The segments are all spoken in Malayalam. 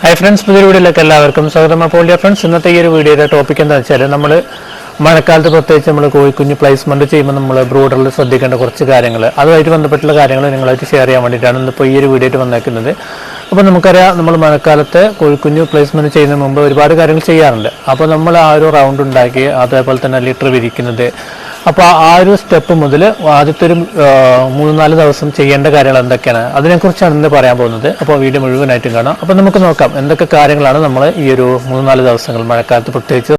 ഹായ് ഫ്രണ്ട്സ് പുതിയ വീഡിയോയിലേക്ക് എല്ലാവർക്കും സ്വാഗതം. അപ്പോൾ ഡിയർ ഫ്രണ്ട്സ് ഇന്നത്തെ ഈ ഒരു വീഡിയോയുടെ ടോപ്പിക് എന്താ വെച്ചാൽ നമ്മൾ മഴക്കാലത്ത് പ്രത്യേകിച്ച് നമ്മൾ കോഴിക്കുഞ്ഞ് പ്ലേസ്മെന്റ് ചെയ്യുമ്പോൾ നമ്മൾ ബ്രൂഡറിൽ ശ്രദ്ധിക്കേണ്ട കുറച്ച് കാര്യങ്ങൾ അതുമായിട്ട് ബന്ധപ്പെട്ടുള്ള കാര്യങ്ങൾ നിങ്ങളായിട്ട് ഷെയർ ചെയ്യാൻ വേണ്ടിയിട്ടാണ് ഇന്നിപ്പോൾ ഈ ഒരു വീഡിയോ ആയിട്ട് വന്നേക്കുന്നത്. അപ്പോൾ നമുക്കറിയാം നമ്മൾ മഴക്കാലത്ത് കോഴിക്കുഞ്ഞ് പ്ലേസ്മെന്റ് ചെയ്യുന്നതിന് മുമ്പ് ഒരുപാട് കാര്യങ്ങൾ ചെയ്യാറുണ്ട്. അപ്പോൾ നമ്മൾ ആ ഒരു റൗണ്ട് ഉണ്ടാക്കി അതേപോലെ തന്നെ ലിറ്റർ വിരിക്കുന്നത് അപ്പോൾ ആ ഒരു സ്റ്റെപ്പ് മുതൽ ആദ്യത്തെ ഒരു മൂന്ന് നാല് ദിവസം ചെയ്യേണ്ട കാര്യങ്ങൾ എന്തൊക്കെയാണ്? അതിനെക്കുറിച്ചാണ് ഇന്ന് പറയാൻ പോകുന്നത്. അപ്പോൾ വീഡിയോ മുഴുവനായിട്ടും കാണാം. അപ്പോൾ നമുക്ക് നോക്കാം എന്തൊക്കെ കാര്യങ്ങളാണ് നമ്മൾ ഈ ഒരു മൂന്ന് നാല് ദിവസങ്ങൾ മഴക്കാലത്ത് പ്രത്യേകിച്ച്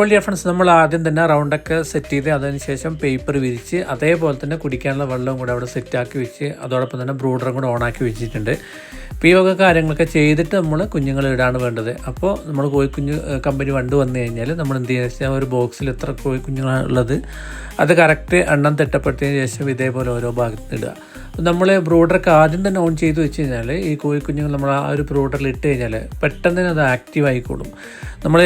അപ്പോൾ ഡിയർ ഫ്രണ്ട്സ് നമ്മൾ ആദ്യം തന്നെ റൗണ്ടൊക്കെ സെറ്റ് ചെയ്ത് അതിനുശേഷം പേപ്പർ വിരിച്ച് അതേപോലെ തന്നെ കുടിക്കാനുള്ള വെള്ളവും കൂടെ അവിടെ സെറ്റാക്കി വെച്ച് അതോടൊപ്പം തന്നെ ബ്രൂഡറും കൂടെ ഓണാക്കി വെച്ചിട്ടുണ്ട്. അപ്പോൾ ഈ വക കാര്യങ്ങളൊക്കെ ചെയ്തിട്ട് നമ്മൾ കുഞ്ഞുങ്ങൾ ഇടാണ് വേണ്ടത്. അപ്പോൾ നമ്മൾ കോഴിക്കുഞ്ഞ് കമ്പനി വണ്ട് വന്നു കഴിഞ്ഞാൽ നമ്മൾ എന്ത് ചെയ്യുക വെച്ചാൽ ഒരു ബോക്സിൽ എത്ര കോഴിക്കുഞ്ഞുങ്ങളാണ് ഉള്ളത് അത് കറക്റ്റ് എണ്ണം തിട്ടപ്പെടുത്തിയതിന് ശേഷം ഇതേപോലെ ഓരോ ഭാഗത്ത് ഇടുക. നമ്മൾ ബ്രോഡറൊക്കെ ആദ്യം തന്നെ ഓൺ ചെയ്ത് വെച്ച് കഴിഞ്ഞാൽ ഈ കോഴിക്കുഞ്ഞുങ്ങൾ നമ്മൾ ആ ഒരു ബ്രോഡറിൽ ഇട്ട് കഴിഞ്ഞാൽ പെട്ടെന്ന് തന്നെ അത് ആക്റ്റീവ് ആയിക്കോളും. നമ്മൾ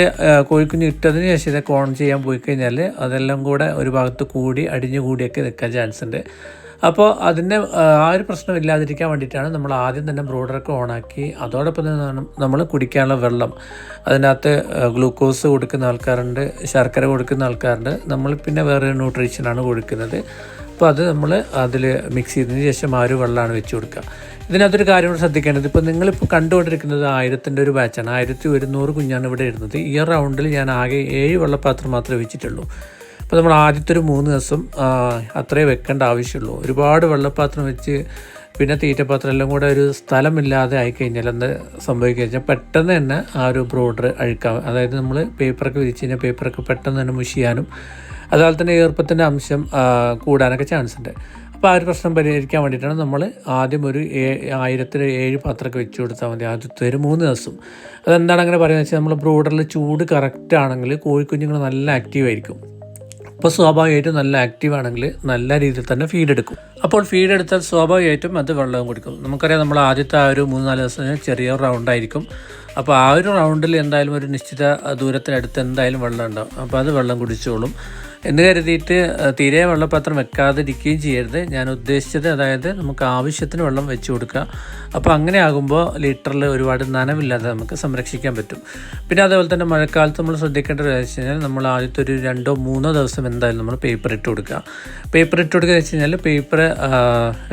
കോഴിക്കുഞ്ഞ് ഇട്ടതിന് ശേഷം ഇതൊക്കെ ഓൺ ചെയ്യാൻ പോയി കഴിഞ്ഞാൽ അതെല്ലാം കൂടെ ഒരു ഭാഗത്ത് കൂടി അടിഞ്ഞു കൂടിയൊക്കെ നിൽക്കാൻ ചാൻസ് ഉണ്ട്. അപ്പോൾ അതിന്റെ ആ ഒരു പ്രശ്നം ഇല്ലാതിരിക്കാൻ വേണ്ടിയിട്ടാണ് നമ്മൾ ആദ്യം തന്നെ ബ്രോഡറൊക്കെ ഓണാക്കി അതോടൊപ്പം തന്നെ നമ്മൾ കുടിക്കാനുള്ള വെള്ളം. അതിനകത്ത് ഗ്ലൂക്കോസ് കൊടുക്കുന്ന ആൾക്കാരുണ്ട് ശർക്കര കൊടുക്കുന്ന ആൾക്കാരുണ്ട്. നമ്മൾ പിന്നെ വേറെ ന്യൂട്രീഷനാണ് കൊടുക്കുന്നത്. അപ്പോൾ അത് നമ്മൾ അതിൽ മിക്സ് ചെയ്തതിന് ശേഷം ആ ഒരു വെള്ളമാണ് വെച്ച് കൊടുക്കുക. ഇതിനകത്തൊരു കാര്യം കൂടെ ശ്രദ്ധിക്കേണ്ടത് ഇപ്പോൾ നിങ്ങളിപ്പോൾ കണ്ടുകൊണ്ടിരിക്കുന്നത് ആയിരത്തിന്റെ ഒരു ബാച്ചാണ് ആയിരത്തി ഒരുന്നൂറ് കുഞ്ഞാണ് ഇവിടെ ഇരുന്നത് ഈ റൗണ്ടിൽ ഞാൻ ആകെ ഏഴ് വെള്ളപ്പാത്രം മാത്രമേ വെച്ചിട്ടുള്ളൂ. അപ്പോൾ നമ്മൾ ആദ്യത്തെ ഒരു മൂന്ന് ദിവസം അത്രേ വെക്കേണ്ട ആവശ്യമുള്ളൂ. ഒരുപാട് വെള്ളപ്പാത്രം വെച്ച് പിന്നെ തീറ്റപ്പാത്രം എല്ലാം കൂടെ ഒരു സ്ഥലമില്ലാതെ ആയിക്കഴിഞ്ഞാൽ എന്താ സംഭവിക്കുക വെച്ചാൽ പെട്ടെന്ന് തന്നെ ആ ഒരു ബ്രോഡർ അഴുക്കാം. അതായത് നമ്മൾ പേപ്പറൊക്കെ വിരിച്ച് കഴിഞ്ഞാൽ പേപ്പറൊക്കെ പെട്ടെന്ന് തന്നെ മുഷിയാനും അതുപോലെ തന്നെ ഈർപ്പത്തിന്റെ അംശം കൂടാനൊക്കെ ചാൻസ് ഉണ്ട്. അപ്പോൾ ആ ഒരു പ്രശ്നം പരിഹരിക്കാൻ വേണ്ടിയിട്ടാണ് നമ്മൾ ആദ്യം ഒരു ഏ- ആയിരത്തിൽ ഏഴ് പാത്രമൊക്കെ വെച്ച് കൊടുത്താൽ മതി. ആദ്യത്തെ ഒരു മൂന്ന് ദിവസം. അതെന്താണ് അങ്ങനെ പറയുന്നത് വെച്ചാൽ നമ്മൾ ബ്രോഡറിൽ ചൂട് കറക്റ്റ് ആണെങ്കിൽ കോഴിക്കുഞ്ഞുങ്ങൾ നല്ല ആക്റ്റീവ് ആയിരിക്കും. അപ്പോൾ സ്വാഭാവികമായിട്ടും നല്ല ആക്റ്റീവ് ആണെങ്കിൽ നല്ല രീതിയിൽ തന്നെ ഫീഡ് എടുക്കും. അപ്പോൾ ഫീഡ് എടുത്താൽ സ്വാഭാവികമായിട്ടും അത് വെള്ളവും കൊടുക്കും. നമുക്കറിയാം നമ്മൾ ആദ്യത്തെ ആ ഒരു മൂന്ന് നാല് ദിവസം ചെറിയ റൗണ്ട് ആയിരിക്കും. അപ്പോൾ ആ ഒരു റൗണ്ടിൽ എന്തായാലും ഒരു നിശ്ചിത ദൂരത്തിനടുത്ത് എന്തായാലും വെള്ളം ഉണ്ടാവും. അപ്പോൾ അത് വെള്ളം കുടിച്ചോളും. എന്ന് കരുതിയിട്ട് തീരെ വെള്ളപാത്രം വെക്കാതിരിക്കുകയും ചെയ്യരുത്. ഞാൻ ഉദ്ദേശിച്ചത് അതായത് നമുക്ക് ആവശ്യത്തിന് വെള്ളം വെച്ച് കൊടുക്കുക. അപ്പോൾ അങ്ങനെ ആകുമ്പോൾ ലിറ്ററിൽ ഒരുപാട് നനവില്ലാതെ നമുക്ക് സംരക്ഷിക്കാൻ പറ്റും. പിന്നെ അതേപോലെ തന്നെ മഴക്കാലത്ത് നമ്മൾ ശ്രദ്ധിക്കേണ്ട ഒരു വെച്ച് കഴിഞ്ഞാൽ നമ്മൾ ആദ്യത്തെ ഒരു രണ്ടോ മൂന്നോ ദിവസം എന്തായാലും നമ്മൾ പേപ്പർ ഇട്ട് കൊടുക്കുക. പേപ്പർ ഇട്ട് കൊടുക്കുക വെച്ച് കഴിഞ്ഞാൽ പേപ്പർ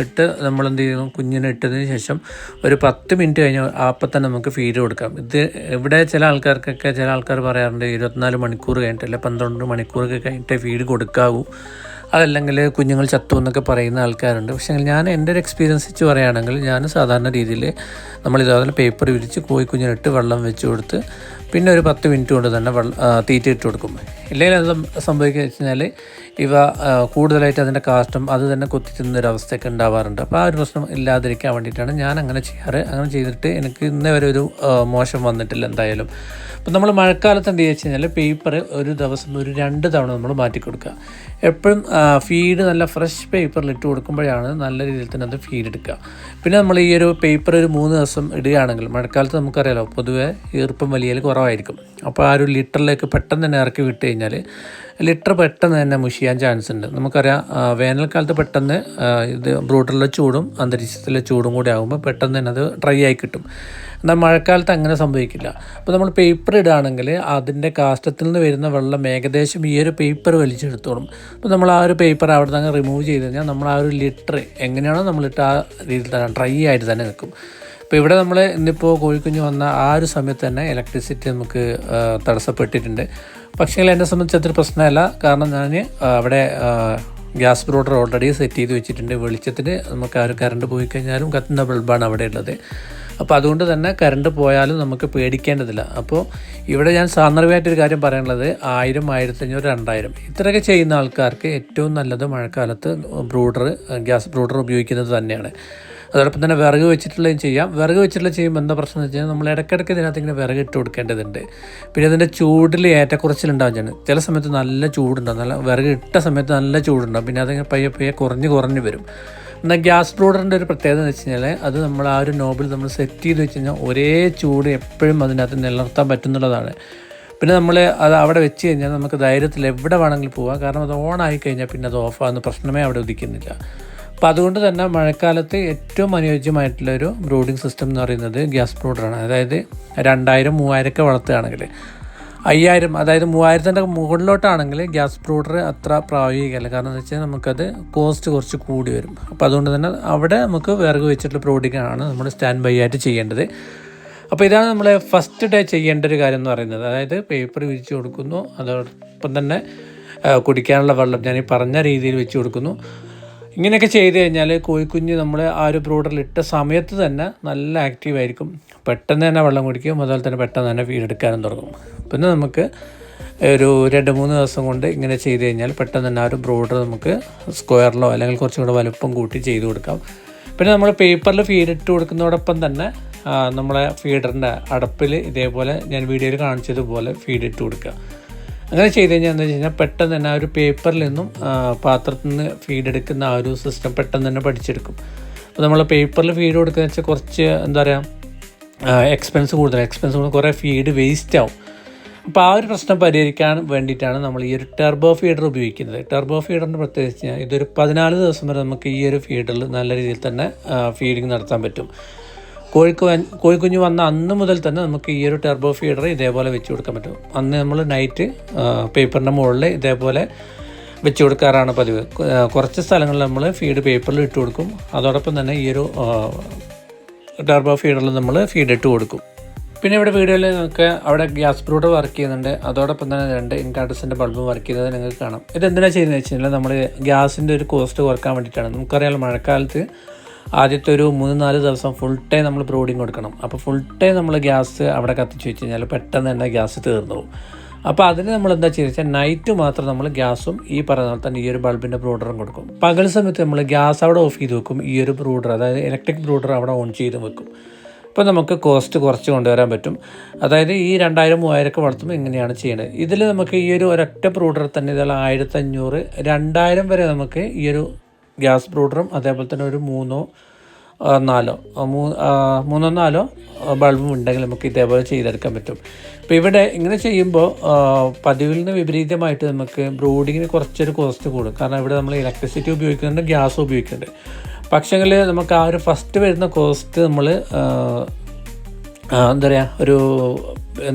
ഇട്ട് നമ്മൾ എന്ത് ചെയ്യുന്നു കുഞ്ഞിനെ ഇട്ടതിന് ശേഷം ഒരു പത്ത് മിനിറ്റ് കഴിഞ്ഞ് അപ്പം തന്നെ നമുക്ക് ഫീഡ് കൊടുക്കാം. ഇത് ഇവിടെ ചില ആൾക്കാർക്കൊക്കെ ചില ആൾക്കാർ പറയാറുണ്ട് ഇരുപത്തിനാല് മണിക്കൂർ കഴിഞ്ഞിട്ട് അല്ലെ പന്ത്രണ്ട് മണിക്കൂറൊക്കെ കഴിഞ്ഞിട്ട് ഫീഡ് കൊടുക്കാവൂ. അതല്ലെങ്കിൽ കുഞ്ഞുങ്ങൾ ചത്തു എന്നൊക്കെ പറയുന്ന ആൾക്കാരുണ്ട്. പക്ഷേ ഞാൻ എന്റെ ഒരു എക്സ്പീരിയൻസ് വെച്ച് പറയുകയാണെങ്കിൽ ഞാൻ സാധാരണ രീതിയിൽ നമ്മൾ പേപ്പർ വിരിച്ച് കോഴി കുഞ്ഞിനിട്ട് വെള്ളം വെച്ച് കൊടുത്ത് പിന്നെ ഒരു പത്ത് മിനിറ്റ് കൊണ്ട് തന്നെ തീറ്റ ഇട്ട് കൊടുക്കും. ഇല്ലെങ്കിൽ അത് സംഭവിക്കുക വെച്ച് കഴിഞ്ഞാൽ ഇവ കൂടുതലായിട്ട് അതിന്റെ കാഷ്ടം അത് തന്നെ കൊത്തി തിന്നൊരവസ്ഥയൊക്കെ ഉണ്ടാവാറുണ്ട്. അപ്പോൾ ആ ഒരു പ്രശ്നം ഇല്ലാതിരിക്കാൻ വേണ്ടിയിട്ടാണ് ഞാൻ അങ്ങനെ ചെയ്യാറ്. അങ്ങനെ ചെയ്തിട്ട് എനിക്ക് ഇന്നേ വരെ ഒരു മോശം വന്നിട്ടില്ല എന്തായാലും. അപ്പോൾ നമ്മൾ മഴക്കാലത്ത് എന്ത് ചെയ്യുക വെച്ച് പേപ്പർ ഒരു ദിവസം ഒരു രണ്ട് തവണ നമ്മൾ മാറ്റി കൊടുക്കുക. എപ്പോഴും ഫീഡ് നല്ല ഫ്രഷ് പേപ്പറിൽ ഇട്ട് കൊടുക്കുമ്പോഴാണ് നല്ല രീതിയിൽ തന്നെ അത് ഫീഡ് എടുക്കുക. പിന്നെ നമ്മൾ ഈ ഒരു പേപ്പർ ഒരു മൂന്ന് ദിവസം ഇടുകയാണെങ്കിൽ മഴക്കാലത്ത് നമുക്കറിയാലോ പൊതുവേ ഈർപ്പം വലിയ കുറവായിരിക്കും. അപ്പോൾ ആ ഒരു ലിറ്ററിലേക്ക് പെട്ടെന്ന് തന്നെ ഇറക്കി വിട്ട് കഴിഞ്ഞാൽ ലിറ്റർ പെട്ടെന്ന് തന്നെ മുഷിയാൻ ചാൻസ് ഉണ്ട്. നമുക്കറിയാം വേനൽക്കാലത്ത് പെട്ടെന്ന് ഇത് ബ്രൂട്ടറിലെ ചൂടും അന്തരീക്ഷത്തിലെ ചൂടും കൂടി ആകുമ്പോൾ പെട്ടെന്ന് തന്നെ അത് ഡ്രൈ ആയി കിട്ടും. എന്നാൽ മഴക്കാലത്ത് അങ്ങനെ സംഭവിക്കില്ല. അപ്പോൾ നമ്മൾ പേപ്പർ ഇടുകയാണെങ്കിൽ അതിന്റെ കാഷ്ടത്തിൽ നിന്ന് വരുന്ന വെള്ളം ഏകദേശം ഈ ഒരു പേപ്പർ വലിച്ചെടുത്തോളും. അപ്പോൾ നമ്മൾ ആ ഒരു പേപ്പർ അവിടെ നിന്ന് റിമൂവ് ചെയ്ത് കഴിഞ്ഞാൽ നമ്മൾ ആ ഒരു ലിറ്റർ എങ്ങനെയാണോ നമ്മളിട്ട് ആ രീതിയിൽ തന്നെ ഡ്രൈ ആയിട്ട് തന്നെ നിൽക്കും. അപ്പോൾ ഇവിടെ നമ്മൾ ഇന്നിപ്പോൾ കോഴിക്കുഞ്ഞ് വന്ന ആ ഒരു സമയത്ത് തന്നെ ഇലക്ട്രിസിറ്റി നമുക്ക് തടസ്സപ്പെട്ടിട്ടുണ്ട്. പക്ഷേ എന്നെ സംബന്ധിച്ച് അത്ര പ്രശ്നമല്ല. കാരണം ഞാൻ അവിടെ ഗ്യാസ് ബ്രോഡർ ഓൾറെഡി സെറ്റ് ചെയ്ത് വെച്ചിട്ടുണ്ട്. വെളിച്ചത്തിന് നമുക്ക് ആ ഒരു കറണ്ട് പോയി കഴിഞ്ഞാലും കത്തുന്ന ബൾബാണ് അവിടെ ഉള്ളത്. അപ്പോൾ അതുകൊണ്ട് തന്നെ കറണ്ട് പോയാലും നമുക്ക് പേടിക്കേണ്ടതില്ല. അപ്പോൾ ഇവിടെ ഞാൻ സാന്ദർഭികമായിട്ടൊരു കാര്യം പറയാനുള്ളത്. ആയിരം ആയിരത്തഞ്ഞൂറ് രണ്ടായിരം. ഇത്രയൊക്കെ ചെയ്യുന്ന ആൾക്കാർക്ക് ഏറ്റവും നല്ലത് മഴക്കാലത്ത് ബ്രൂഡർ ഗ്യാസ് ബ്രൂഡർ ഉപയോഗിക്കുന്നത് തന്നെയാണ്. അതോടൊപ്പം തന്നെ വിറക് വെച്ചിട്ടുള്ളതും ചെയ്യാം. വിറക് വെച്ചിട്ടുള്ള ചെയ്യുമ്പോൾ എന്താ പ്രശ്നം എന്ന് വെച്ചാൽ നമ്മൾ ഇടയ്ക്കിടയ്ക്ക് ഇതിനകത്ത് ഇങ്ങനെ വിറക് ഇട്ട് കൊടുക്കേണ്ടതുണ്ട്. പിന്നെ ഇതിന്റെ ചൂടിൽ ഏറ്റക്കുറച്ചിലുണ്ടാവും ഞാൻ ചില സമയത്ത് നല്ല ചൂടുണ്ടാവും. നല്ല വിറക് ഇട്ട സമയത്ത് നല്ല ചൂടുണ്ടാവും. പിന്നെ അതിങ്ങനെ പയ്യെ പയ്യെ കുറഞ്ഞ് കുറഞ്ഞ് വരും. എന്നാൽ ഗ്യാസ് ബ്രോഡറിന്റെ ഒരു പ്രത്യേകത എന്ന് വെച്ച് കഴിഞ്ഞാൽ അത് നമ്മൾ ആ ഒരു നോബിൽ നമ്മൾ സെറ്റ് ചെയ്ത് വെച്ച് കഴിഞ്ഞാൽ ഒരേ ചൂട് എപ്പോഴും അതിനകത്ത് നിലനിർത്താൻ പറ്റുന്നുള്ളതാണ്. പിന്നെ നമ്മൾ അത് അവിടെ വെച്ച് കഴിഞ്ഞാൽ നമുക്ക് ധൈര്യത്തിൽ എവിടെ വേണമെങ്കിലും പോവാം. കാരണം അത് ഓൺ ആയി കഴിഞ്ഞാൽ പിന്നെ അത് ഓഫാകുന്ന പ്രശ്നമേ അവിടെ ഉദിക്കുന്നില്ല. അപ്പോൾ അതുകൊണ്ട് തന്നെ മഴക്കാലത്ത് ഏറ്റവും അനുയോജ്യമായിട്ടുള്ള ഒരു ബ്രൂഡിംഗ് സിസ്റ്റം എന്ന് പറയുന്നത് ഗ്യാസ് ബ്രൂഡറാണ്. അതായത് രണ്ടായിരം മൂവായിരമൊക്കെ വളർത്തുകയാണെങ്കിൽ അയ്യായിരം അതായത് മൂവായിരത്തിന്റെ മുകളിലോട്ടാണെങ്കിൽ ഗ്യാസ് ബ്രൂഡർ അത്ര പ്രായോഗികമല്ല. കാരണം എന്ന് വെച്ചാൽ നമുക്കത് കോസ്റ്റ് കുറച്ച് കൂടി വരും. അപ്പോൾ അതുകൊണ്ട് തന്നെ അവിടെ നമുക്ക് വിറക് വെച്ചിട്ടുള്ള ബ്രൂഡിംഗ് ആണ് നമ്മൾ സ്റ്റാൻഡ് ബൈ ആയിട്ട് ചെയ്യേണ്ടത്. അപ്പോൾ ഇതാണ് നമ്മൾ ഫസ്റ്റ് ഡേ ചെയ്യേണ്ട ഒരു കാര്യം എന്ന് പറയുന്നത്. അതായത് പേപ്പർ വിരിച്ച് കൊടുക്കുന്നു. അതോടൊപ്പം തന്നെ കുടിക്കാനുള്ള വെള്ളം. ഞാൻ ഈ പറഞ്ഞ രീതിയിൽ വെച്ച് കൊടുക്കുന്നു. ഇങ്ങനെയൊക്കെ ചെയ്ത് കഴിഞ്ഞാൽ കോഴിക്കുഞ്ഞ് നമ്മൾ ആ ഒരു ബ്രോഡറിൽ ഇട്ട സമയത്ത് തന്നെ നല്ല ആക്റ്റീവ് ആയിരിക്കും. പെട്ടെന്ന് തന്നെ വെള്ളം കുടിക്കും അതുപോലെ തന്നെ പെട്ടെന്ന് തന്നെ ഫീഡെടുക്കാനും തുടങ്ങും. പിന്നെ നമുക്ക് ഒരു രണ്ട് മൂന്ന് ദിവസം കൊണ്ട് ഇങ്ങനെ ചെയ്ത് കഴിഞ്ഞാൽ പെട്ടെന്ന് തന്നെ ആ ഒരു ബ്രോഡർ നമുക്ക് സ്ക്വയറിലോ അല്ലെങ്കിൽ കുറച്ചും കൂടെ വലുപ്പം കൂട്ടി ചെയ്ത് കൊടുക്കാം. പിന്നെ നമ്മൾ പേപ്പറിൽ ഫീഡ് ഇട്ട് കൊടുക്കുന്നതോടൊപ്പം തന്നെ നമ്മളെ ഫീഡറിന്റെ അടപ്പിൽ ഇതേപോലെ ഞാൻ വീഡിയോയിൽ കാണിച്ചതുപോലെ ഫീഡ് ഇട്ട് കൊടുക്കുക. അങ്ങനെ ചെയ്ത് കഴിഞ്ഞാൽ എന്താ വെച്ച് കഴിഞ്ഞാൽ പെട്ടെന്ന് തന്നെ ആ ഒരു പേപ്പറിൽ നിന്നും പാത്രത്തിൽ നിന്ന് ഫീഡ് എടുക്കുന്ന ആ ഒരു സിസ്റ്റം പെട്ടെന്ന് തന്നെ പഠിച്ചെടുക്കും. അപ്പോൾ നമ്മൾ പേപ്പറിൽ ഫീഡ് കൊടുക്കുന്ന വെച്ചാൽ കുറച്ച് എന്താ പറയുക എക്സ്പെൻസ് കൂടുതൽ എക്സ്പെൻസ് കൂടുതൽ കുറേ ഫീഡ് വേസ്റ്റ് ആവും. അപ്പോൾ ആ ഒരു പ്രശ്നം പരിഹരിക്കാൻ വേണ്ടിയിട്ടാണ് നമ്മൾ ഈ ഒരു ടെർബോ ഫീഡർ ഉപയോഗിക്കുന്നത്. ടെർബോ ഫീഡറിന് പ്രത്യേകിച്ച് ഇതൊരു പതിനാല് ദിവസം വരെ നമുക്ക് ഈ ഒരു ഫീഡറിൽ നല്ല രീതിയിൽ തന്നെ ഫീഡിങ് നടത്താൻ പറ്റും. കോഴിക്കു കോഴിക്കുഞ്ഞ് വന്ന അന്ന് മുതൽ തന്നെ നമുക്ക് ഈ ഒരു ടെർബോ ഫീഡർ ഇതേപോലെ വെച്ച് കൊടുക്കാൻ പറ്റും. അന്ന് നമ്മൾ നൈറ്റ് പേപ്പറിന്റെ മുകളിൽ ഇതേപോലെ വെച്ച് കൊടുക്കാറാണ് പതിവ്. കുറച്ച് സ്ഥലങ്ങളിൽ നമ്മൾ ഫീഡ് പേപ്പറിൽ ഇട്ട് കൊടുക്കും. അതോടൊപ്പം തന്നെ ഈ ഒരു ടെർബോ ഫീഡറിൽ നമ്മൾ ഫീഡ് ഇട്ട് കൊടുക്കും. പിന്നെ ഇവിടെ വീഡിയോയിൽ നിങ്ങൾക്ക് അവിടെ ഗ്യാസ് ബ്രൂഡർ വർക്ക് ചെയ്യുന്നുണ്ട്. അതോടൊപ്പം തന്നെ രണ്ട് ഇൻകാർട്ടസിന്റെ ബൾബും വർക്ക് ചെയ്യുന്നത് നിങ്ങൾക്ക് കാണാം. ഇത് എന്തിനാണ് ചെയ്യുന്നത് വെച്ച് കഴിഞ്ഞാൽ നമ്മൾ ഗ്യാസിന്റെ ഒരു കോസ്റ്റ് കുറയ്ക്കാൻ വേണ്ടിയിട്ടാണ്. നമുക്കറിയാം മഴക്കാലത്ത് ആദ്യത്തെ ഒരു മൂന്ന് നാല് ദിവസം ഫുൾ ടൈം നമ്മൾ ബ്രോഡിങ് കൊടുക്കണം. അപ്പോൾ ഫുൾ ടൈം നമ്മൾ ഗ്യാസ് അവിടെ കത്തിച്ച് വെച്ച് കഴിഞ്ഞാൽ പെട്ടെന്ന് തന്നെ ഗ്യാസ് തീർന്നു പോകും. അപ്പോൾ അതിന് നമ്മൾ എന്താ ചെയ്യുക വെച്ചാൽ നൈറ്റ് മാത്രം നമ്മൾ ഗ്യാസും ഈ പറയുന്ന പോലെ തന്നെ ഈ ഒരു ബൾബിന്റെ ബ്രൂഡറും കൊടുക്കും. പകൽ സമയത്ത് നമ്മൾ ഗ്യാസ് അവിടെ ഓഫ് ചെയ്ത് വെക്കും. ഈ ഒരു ബ്രൂഡർ അതായത് ഇലക്ട്രിക് ബ്രൂഡർ അവിടെ ഓൺ ചെയ്ത് വെക്കും. അപ്പോൾ നമുക്ക് കോസ്റ്റ് കുറച്ച് കൊണ്ടുവരാൻ പറ്റും. അതായത് ഈ രണ്ടായിരം മൂവായിരമൊക്കെ വളർത്തുമ്പോൾ ഇങ്ങനെയാണ് ചെയ്യുന്നത് ഇതിൽ നമുക്ക് ഈ ഒരു ഒരൊറ്റ ബ്രൂഡർ തന്നെ ഇതുള്ള ആയിരത്തഞ്ഞൂറ് രണ്ടായിരം വരെ നമുക്ക് ഈ ഒരു ഗ്യാസ് ബ്രൂഡറും അതേപോലെ തന്നെ ഒരു മൂന്നോ നാലോ മൂന്നോ നാലോ ബൾബും ഉണ്ടെങ്കിൽ നമുക്ക് ഇതേപോലെ ചെയ്തെടുക്കാൻ പറ്റും. ഇപ്പോൾ ഇവിടെ ഇങ്ങനെ ചെയ്യുമ്പോൾ പതിവിൽ നിന്ന് വിപരീതമായിട്ട് നമുക്ക് ബ്രൂഡിങ്ങിന് കുറച്ചൊരു കോസ്റ്റ് കൂടും. കാരണം ഇവിടെ നമ്മൾ ഇലക്ട്രിസിറ്റി ഉപയോഗിക്കുന്നുണ്ട് ഗ്യാസ് ഉപയോഗിക്കുന്നുണ്ട്. പക്ഷേങ്കിൽ നമുക്ക് ആ ഒരു ഫസ്റ്റ് വരുന്ന കോസ്റ്റ് നമ്മൾ എന്താ പറയുക ഒരു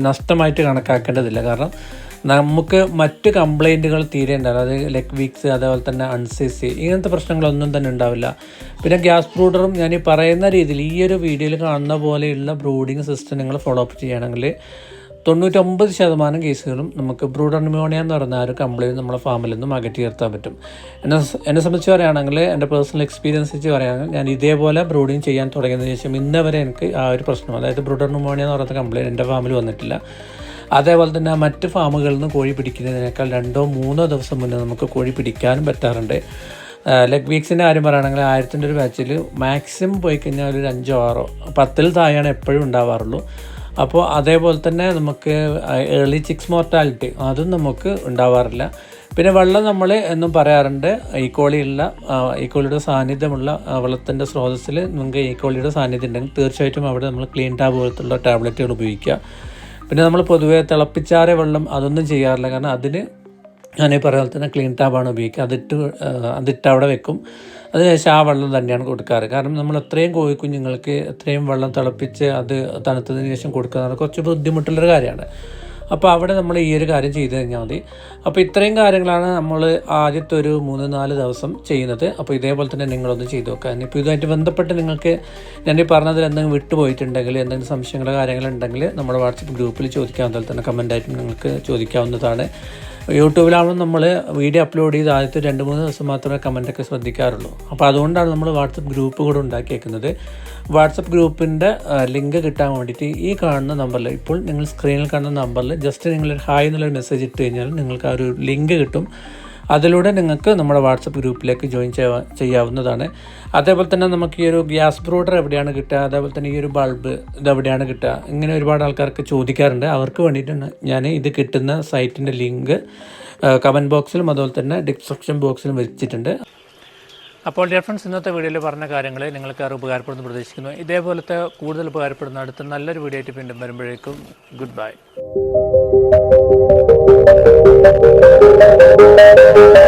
നഷ്ടമായിട്ട് കണക്കാക്കേണ്ടതില്ല. കാരണം നമുക്ക് മറ്റ് കംപ്ലൈന്റുകൾ തീരെ ഉണ്ടാവില്ല. അതായത് ലെഗ് വീക്സ് അതേപോലെ തന്നെ അൺസേസി ഇങ്ങനത്തെ പ്രശ്നങ്ങളൊന്നും തന്നെ ഉണ്ടാവില്ല. പിന്നെ ഗ്യാസ് ബ്രൂഡറും ഞാൻ ഈ പറയുന്ന രീതിയിൽ ഈ ഒരു വീഡിയോയിൽ കാണുന്ന പോലെയുള്ള ബ്രൂഡിങ് സിസ്റ്റം നിങ്ങൾ ഫോളോ അപ്പ് ചെയ്യുകയാണെങ്കിൽ തൊണ്ണൂറ്റൊമ്പത് ശതമാനം കേസുകളും നമുക്ക് ബ്രൂഡർ ന്യൂമോണിയ എന്ന് പറഞ്ഞ ആ ഒരു കംപ്ലൈന്റ് നമ്മളെ ഫാമിൽ നിന്നും അകറ്റി നിർത്താൻ പറ്റും. എന്നെ എന്നെ സംബന്ധിച്ച് പറയുകയാണെങ്കിൽ എന്റെ പേഴ്സണൽ എക്സ്പീരിയൻസ് വെച്ച് പറയുകയാണെങ്കിൽ ഞാൻ ഇതേപോലെ ബ്രൂഡിങ് ചെയ്യാൻ തുടങ്ങിയതിന് ശേഷം ഇന്നവരെ എനിക്ക് ആ ഒരു പ്രശ്നം അതായത് ബ്രൂഡർ ന്യൂമോണിയ എന്ന് പറയുന്ന കംപ്ലൈന്റ് എന്റെ ഫാമിൽ വന്നിട്ടില്ല. അതേപോലെ തന്നെ മറ്റ് ഫാമുകളിൽ നിന്ന് കോഴി പിടിക്കുന്നതിനേക്കാൾ രണ്ടോ മൂന്നോ ദിവസം മുന്നേ നമുക്ക് കോഴി പിടിക്കാനും പറ്റാറുണ്ട്. ലെഗ് വീക്സിന്റെ കാര്യം പറയുകയാണെങ്കിൽ ആയിരത്തിന്റെ ഒരു ബാച്ചിൽ മാക്സിമം പോയി കഴിഞ്ഞാൽ ഒരു അഞ്ചോ ആറോ പത്തിൽ താഴെയാണ് എപ്പോഴും ഉണ്ടാവാറുള്ളൂ. അപ്പോൾ അതേപോലെ തന്നെ നമുക്ക് ഏർലി ചിക്സ് മോർട്ടാലിറ്റി അതും നമുക്ക് ഉണ്ടാവാറില്ല. പിന്നെ വെള്ളം നമ്മൾ എന്നും പറയാറുണ്ട് ഈക്കോളിയുള്ള ഈക്കോളിയുടെ സാന്നിധ്യമുള്ള വെള്ളത്തിന്റെ സ്രോതസ്സിൽ നിങ്ങൾക്ക് ഈക്കോളിയുടെ സാന്നിധ്യം ഉണ്ടെങ്കിൽ തീർച്ചയായിട്ടും അവിടെ നമ്മൾ ക്ലീൻ ടാബ് പോലത്തുള്ള ടാബ്ലറ്റുകൾ ഉപയോഗിക്കുക. പിന്നെ നമ്മൾ പൊതുവേ തിളപ്പിച്ചാറിയ വെള്ളം അതൊന്നും ചെയ്യാറില്ല. കാരണം അതിന് ഞാൻ ഈ പറയുന്ന തന്നെ ക്ലീൻ ടാബാണ് ഉപയോഗിക്കുക. അതിട്ട് അതിട്ട് അവിടെ വെക്കും. അതിനുശേഷം ആ വെള്ളം തന്നെയാണ് കൊടുക്കാറ്. കാരണം നമ്മൾ എത്രയും കോഴിക്കുഞ്ഞുങ്ങൾക്ക് എത്രയും വെള്ളം തിളപ്പിച്ച് അത് തണുത്തതിന് ശേഷം കൊടുക്കുക കുറച്ച് ബുദ്ധിമുട്ടുള്ളൊരു കാര്യമാണ്. അപ്പോൾ അവിടെ നമ്മൾ ഈ ഒരു കാര്യം ചെയ്ത് കഴിഞ്ഞാൽ മതി. അപ്പോൾ ഇത്രയും കാര്യങ്ങളാണ് നമ്മൾ ആദ്യത്തെ ഒരു മൂന്ന് നാല് ദിവസം ചെയ്യുന്നത്. അപ്പോൾ ഇതേപോലെ തന്നെ നിങ്ങളൊന്ന് ചെയ്ത് നോക്കുക. ഇനിയിപ്പോൾ ഇതുമായിട്ട് ബന്ധപ്പെട്ട് നിങ്ങൾക്ക് ഞാൻ ഈ പറഞ്ഞതിൽ എന്തെങ്കിലും വിട്ടുപോയിട്ടുണ്ടെങ്കിൽ എന്തെങ്കിലും സംശയങ്ങളോ കാര്യങ്ങളുണ്ടെങ്കിൽ നമ്മുടെ വാട്സപ്പ് ഗ്രൂപ്പിൽ ചോദിക്കാം അതുപോലെ തന്നെ കമന്റായിട്ട് നിങ്ങൾക്ക് ചോദിക്കാവുന്നതാണ്. യൂട്യൂബിലാവുമ്പോൾ നമ്മൾ വീഡിയോ അപ്ലോഡ് ചെയ്ത് ആദ്യത്തെ രണ്ട് മൂന്ന് ദിവസം മാത്രമേ കമന്റൊക്കെ ശ്രദ്ധിക്കാറുള്ളൂ. അപ്പോൾ അതുകൊണ്ടാണ് നമ്മൾ വാട്സപ്പ് ഗ്രൂപ്പ് കൂടെ ഉണ്ടാക്കിയേക്കുന്നത്. വാട്സപ്പ് ഗ്രൂപ്പിന്റെ ലിങ്ക് കിട്ടാൻ വേണ്ടിയിട്ട് ഈ കാണുന്ന നമ്പറിൽ ഇപ്പോൾ നിങ്ങൾ സ്ക്രീനിൽ കാണുന്ന നമ്പറിൽ ജസ്റ്റ് നിങ്ങളൊരു ഹായ് എന്നുള്ളൊരു മെസ്സേജ് ഇട്ട് കഴിഞ്ഞാൽ നിങ്ങൾക്ക് ആ ഒരു ലിങ്ക് കിട്ടും. അതിലൂടെ നിങ്ങൾക്ക് നമ്മുടെ വാട്സപ്പ് ഗ്രൂപ്പിലേക്ക് ജോയിൻ ചെയ്യാവുന്നതാണ്. അതേപോലെ തന്നെ നമുക്ക് ഈ ഒരു ഗ്യാസ് ബ്രോഡർ എവിടെയാണ് കിട്ടുക അതേപോലെ തന്നെ ഈ ഒരു ബൾബ് ഇത് എവിടെയാണ് കിട്ടുക ഇങ്ങനെ ഒരുപാട് ആൾക്കാർക്ക് ചോദിക്കാറുണ്ട്. അവർക്ക് വേണ്ടിയിട്ടാണ് ഞാൻ ഇത് കിട്ടുന്ന സൈറ്റിന്റെ ലിങ്ക് കമന്റ് ബോക്സിലും അതുപോലെ തന്നെ ഡിസ്ക്രിപ്ഷൻ ബോക്സിലും വെച്ചിട്ടുണ്ട്. അപ്പോൾ ഡിയർ ഫ്രണ്ട്സ് ഇന്നത്തെ വീഡിയോയിൽ പറഞ്ഞ കാര്യങ്ങൾ നിങ്ങൾക്ക് ആരും ഉപകാരപ്പെടുന്നു പ്രതീക്ഷിക്കുന്നു. ഇതേപോലത്തെ കൂടുതൽ ഉപകാരപ്പെടുന്ന അടുത്ത നല്ലൊരു വീഡിയോ ആയിട്ട് വീണ്ടും വരുമ്പോഴേക്കും ഗുഡ് ബൈ Thank you.